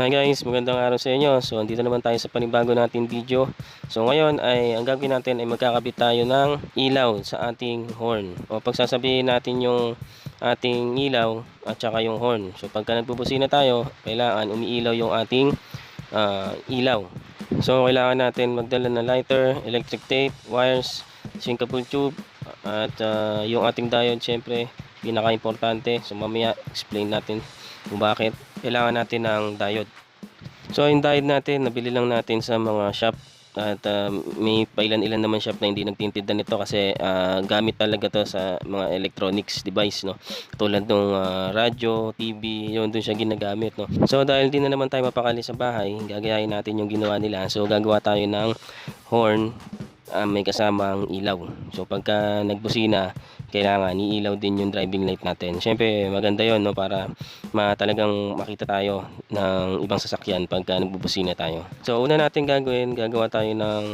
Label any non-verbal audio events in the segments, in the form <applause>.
Hi guys, magandang araw sa inyo. So, andito naman tayo sa panibago natin video. So, ngayon ay ang gagawin natin ay magkakabit tayo ng ilaw sa ating horn. O pagsasabihin natin yung ating ilaw at saka yung horn. So, pagka nagpupusina tayo, kailangan umiilaw yung ating ah, ilaw. So, kailangan natin magdala ng lighter, electric tape, wires, sinkable tube, at ah, yung ating diode syempre, pinaka-importante. So, mamaya explain natin kung bakit kailangan natin ng diode. So yung diode natin, nabili lang natin sa mga shop at uh, may pailan-ilan naman shop na hindi nagtintinda nito kasi ah, gamit talaga to sa mga electronics device no. Tulad ng radyo, TV, yun doon siya ginagamit no. So dahil di na naman tayo mapakali sa bahay, gagayahin natin yung ginawa nila. So gagawa tayo ng horn ah, may kasamang ilaw. So pagka nagbusina, kailangan iilaw din yung driving light natin. Siyempre maganda yon no para ma talagang makita tayo ng ibang sasakyan pagka nagbubusina tayo. So una natin gagawin, gagawa tayo ng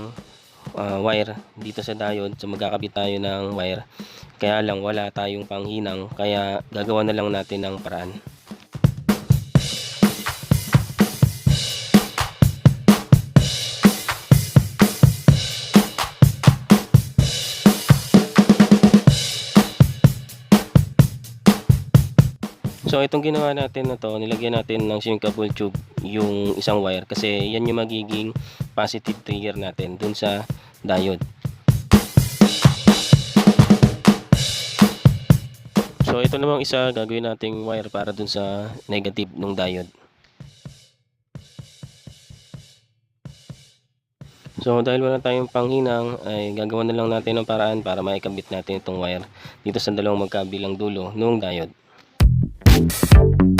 ah, wire dito sa diode. So magkakabit tayo ng wire. Kaya lang wala tayong panghinang kaya gagawa na lang natin ng paraan. So itong ginawa natin na to, nilagyan natin ng sinkable tube yung isang wire kasi yan yung magiging positive trigger natin dun sa diode. So ito namang isa gagawin nating wire para dun sa negative ng diode. So dahil wala tayong panghinang ay gagawa na lang natin ng paraan para maikabit natin itong wire dito sa dalawang magkabilang dulo ng diode. thank you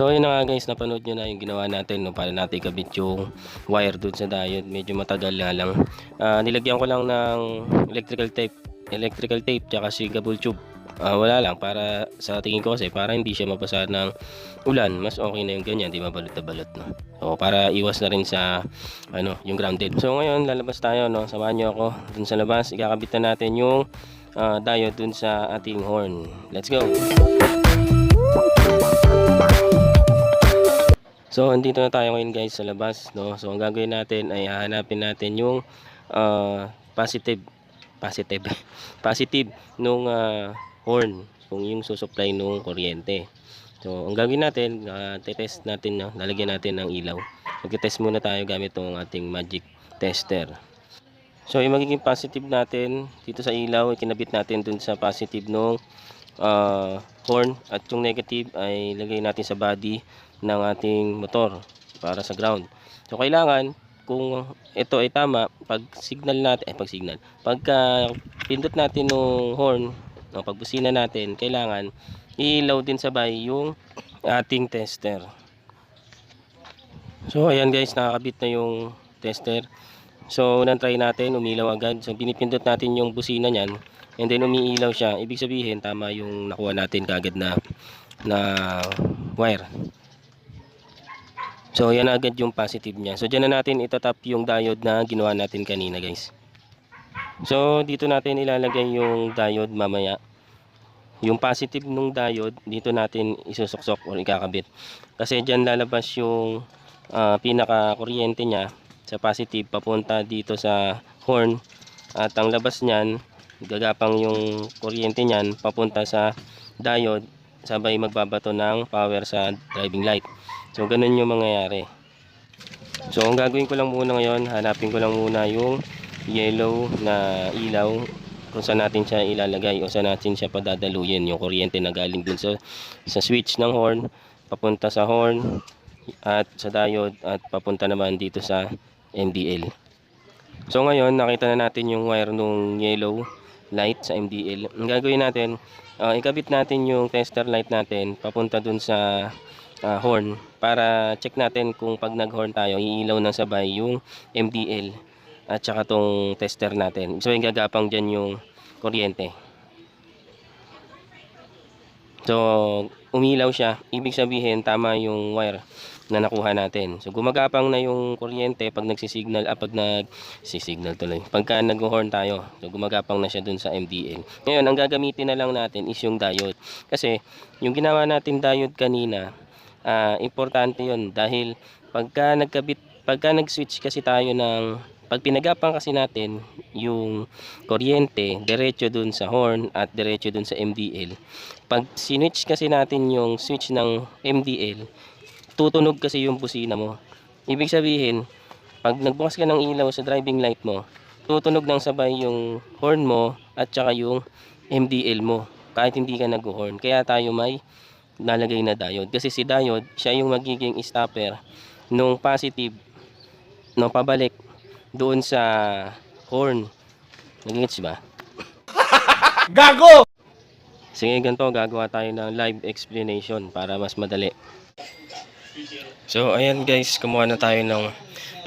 So ayun na nga guys, napanood nyo na yung ginawa natin no, para natin ikabit yung wire doon sa diode. Medyo matagal na lang. Ah, nilagyan ko lang ng electrical tape, electrical tape tsaka sinkable tube. Ah, wala lang para sa tingin ko kasi para hindi siya mabasa ng ulan. Mas okay na yung ganyan, di ba balot na balot no. So para iwas na rin sa ano, yung grounded. So ngayon lalabas tayo no. Samahan niyo ako dun sa labas. Ikakabit na natin yung ah, diode dun sa ating horn. Let's go. So, andito na tayo ngayon guys sa labas, no? So, ang gagawin natin ay hahanapin natin yung ah, positive positive <laughs> positive nung ah, horn kung yung susupply nung kuryente. So, ang gagawin natin, uh, test natin, no? lalagyan natin ng ilaw. Magte-test muna tayo gamit tong ating magic tester. So, yung magiging positive natin dito sa ilaw, kinabit natin dun sa positive nung ah, horn at yung negative ay lagay natin sa body ng ating motor para sa ground. So, kailangan kung ito ay tama, pag signal natin, eh pag signal, pagka pindot natin ng horn, no, pagbusina natin, kailangan ilaw din sabay yung ating tester. So, ayan guys, nakakabit na yung tester. So, unang try natin, umilaw agad. So, pinipindot natin yung busina niyan. And then, umiilaw siya. Ibig sabihin, tama yung nakuha natin kagad na, na wire. So, yan agad yung positive niya. So, dyan na natin itatap yung diode na ginawa natin kanina, guys. So, dito natin ilalagay yung diode mamaya. Yung positive nung diode, dito natin isusuksok or ikakabit. Kasi dyan lalabas yung ah, pinaka-kuryente niya sa positive papunta dito sa horn at ang labas niyan gagapang yung kuryente niyan papunta sa diode sabay magbabato ng power sa driving light so ganun yung mangyayari so ang gagawin ko lang muna ngayon hanapin ko lang muna yung yellow na ilaw kung saan natin siya ilalagay o saan natin siya padadaluyin yung kuryente na galing dun sa, sa switch ng horn papunta sa horn at sa diode at papunta naman dito sa MDL. So ngayon nakita na natin yung wire nung yellow light sa MDL. Ang gagawin natin, ah, ikabit natin yung tester light natin papunta dun sa ah, horn para check natin kung pag nag-horn tayo, iilaw ng sabay yung MDL at saka tong tester natin. So yung gagapang dyan yung kuryente. So, umilaw siya. Ibig sabihin, tama yung wire na nakuha natin. So, gumagapang na yung kuryente pag nagsisignal, ah, pag nagsisignal tuloy. Pagka nag-horn tayo, so gumagapang na siya dun sa MDL. Ngayon, ang gagamitin na lang natin is yung diode. Kasi, yung ginawa natin diode kanina, ah, importante yun dahil pagka nagkabit, pagka nag-switch kasi tayo ng pag pinagapang kasi natin yung kuryente diretso dun sa horn at diretso dun sa MDL pag sinwitch kasi natin yung switch ng MDL tutunog kasi yung busina mo. Ibig sabihin pag nagbukas ka ng ilaw sa driving light mo tutunog ng sabay yung horn mo at saka yung MDL mo kahit hindi ka nag-horn. Kaya tayo may nalagay na diode kasi si diode siya yung magiging stopper nung positive no pabalik doon sa horn. Nagigits ba? <laughs> Gago! Sige, ganito gagawa tayo ng live explanation para mas madali. So, ayan guys, kumuha na tayo ng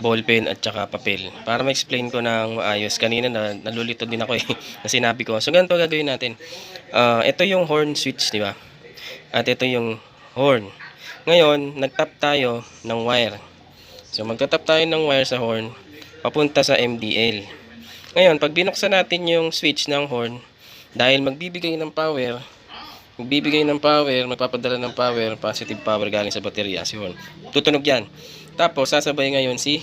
ballpen at saka papel para ma-explain ko ng maayos. Kanina na nalulito din ako eh <laughs> na sinabi ko. So, ganito gagawin natin. Ah, ito yung horn switch, di ba? At ito yung horn. Ngayon, nagtap tayo ng wire. So, magtatap tayo ng wire sa horn papunta sa MDL. Ngayon, pag binuksan natin yung switch ng horn, dahil magbibigay ng power, magbibigay ng power, magpapadala ng power, positive power galing sa baterya, si horn. Tutunog yan. Tapos, sasabay ngayon si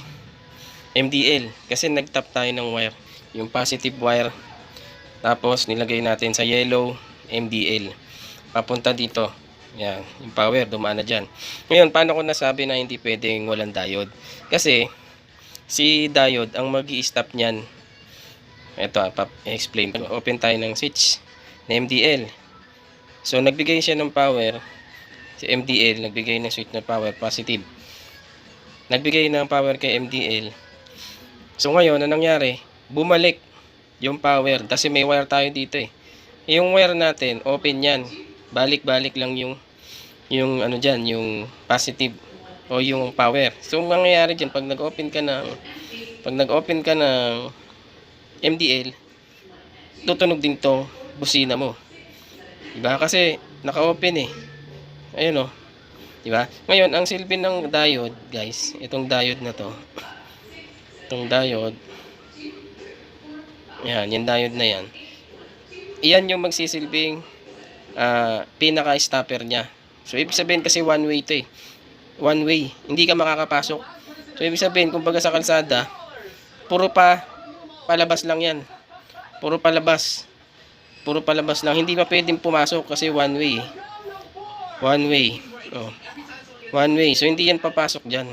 MDL. Kasi nagtap tayo ng wire. Yung positive wire. Tapos, nilagay natin sa yellow, MDL. Papunta dito. Yan, yung power, dumaan na dyan. Ngayon, paano ko nasabi na hindi pwedeng walang diode? Kasi, si diode ang mag stop niyan. Ito explain ko. Open tayo ng switch na MDL so nagbigay siya ng power. Si MDL nagbigay ng switch na power positive. Nagbigay ng power kay MDL so ngayon ano nangyari? Bumalik yung power. Kasi may wire tayo dito eh. Yung wire natin open yan balik balik lang yung yung ano dyan yung positive o yung power. So, ang mangyayari dyan, pag nag-open ka ng pag nag-open ka ng MDL, tutunog din tong busina mo. Diba? Kasi, naka-open eh. Ayun o. Diba? Ngayon, ang silbi ng diode, guys, itong diode na to, itong diode, yan, yung diode na yan, iyan yung magsisilbing ah, pinaka-stopper niya. So, ibig sabihin kasi one way to eh one way. Hindi ka makakapasok. So, ibig sabihin, kung baga sa kalsada, puro pa palabas lang yan. Puro palabas. Puro palabas lang. Hindi pa pwedeng pumasok kasi one way. One way. Oh. One way. So, hindi yan papasok dyan.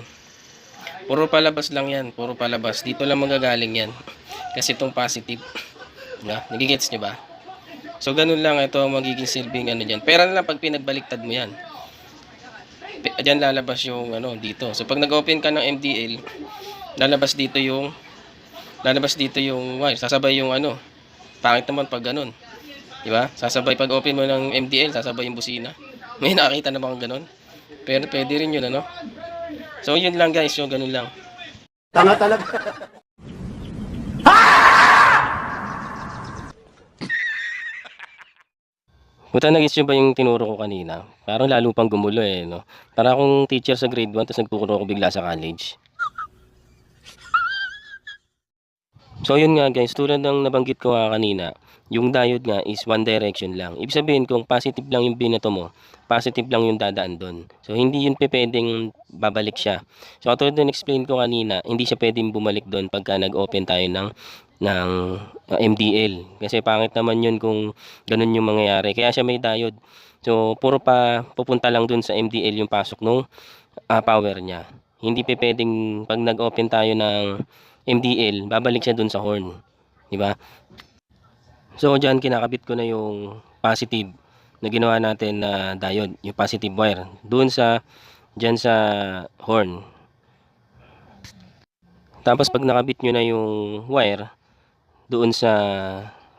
Puro palabas lang yan. Puro palabas. Dito lang magagaling yan. Kasi itong positive. <laughs> Diba? Nagigets nyo ba? So, ganun lang ito ang magiging silbing ano dyan. Pera lang pag pinagbaliktad mo yan. Diyan lalabas yung ano dito. So, pag nag-open ka ng MDL, lalabas dito yung lalabas dito yung wire. Sasabay yung ano. Pangit naman pag ganun. Di ba? Sasabay pag open mo ng MDL, sasabay yung busina. <laughs> May nakakita na bang ganun? Pero pwede rin yun ano. So, yun lang guys. So, ganun lang. Tanga talaga. <laughs> Buta nag ba yung tinuro ko kanina? Parang lalo pang gumulo eh, no? Para akong teacher sa grade 1, tapos nagturo ako bigla sa college. So yun nga guys, tulad ng nabanggit ko nga kanina, yung diode nga is one direction lang. Ibig sabihin kung positive lang yung binato mo, positive lang yung dadaan doon. So hindi yun pwedeng babalik siya. So katulad ng explain ko kanina, hindi siya pwedeng bumalik doon pagka nag-open tayo ng ng uh, MDL. Kasi pangit naman yun kung ganun yung mangyayari. Kaya siya may diode. So puro pa pupunta lang doon sa MDL yung pasok nung ah, power niya. Hindi pwedeng pag nag-open tayo ng MDL, babalik siya dun sa horn. Di ba? So, dyan kinakabit ko na yung positive na ginawa natin na diode, yung positive wire. Doon sa, dyan sa horn. Tapos, pag nakabit nyo na yung wire, doon sa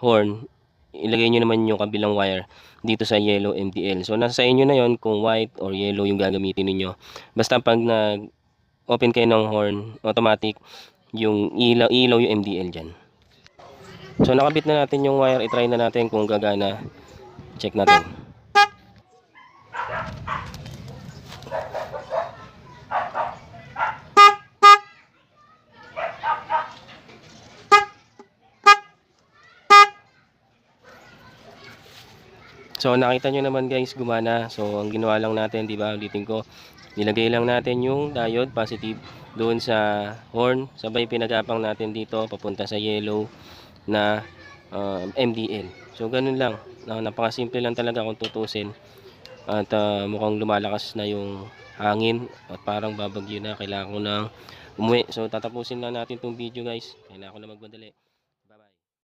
horn, ilagay nyo naman yung kabilang wire dito sa yellow MDL. So, nasa sa inyo na yon kung white or yellow yung gagamitin ninyo. Basta pag nag open kayo ng horn, automatic, yung ilaw, ilaw yung MDL dyan. So nakabit na natin yung wire, i-try na natin kung gagana. Check natin. So nakita nyo naman guys, gumana. So ang ginawa lang natin, di ba, ulitin ko, nilagay lang natin yung diode positive doon sa horn. Sabay pinagapang natin dito papunta sa yellow na uh, MDL. So ganun lang. Uh, napakasimple lang talaga kung tutusin. At uh, mukhang lumalakas na yung hangin at parang babagyo na. Kailangan ko nang umuwi. So tatapusin na natin tong video guys. Kailangan ko na magmadali.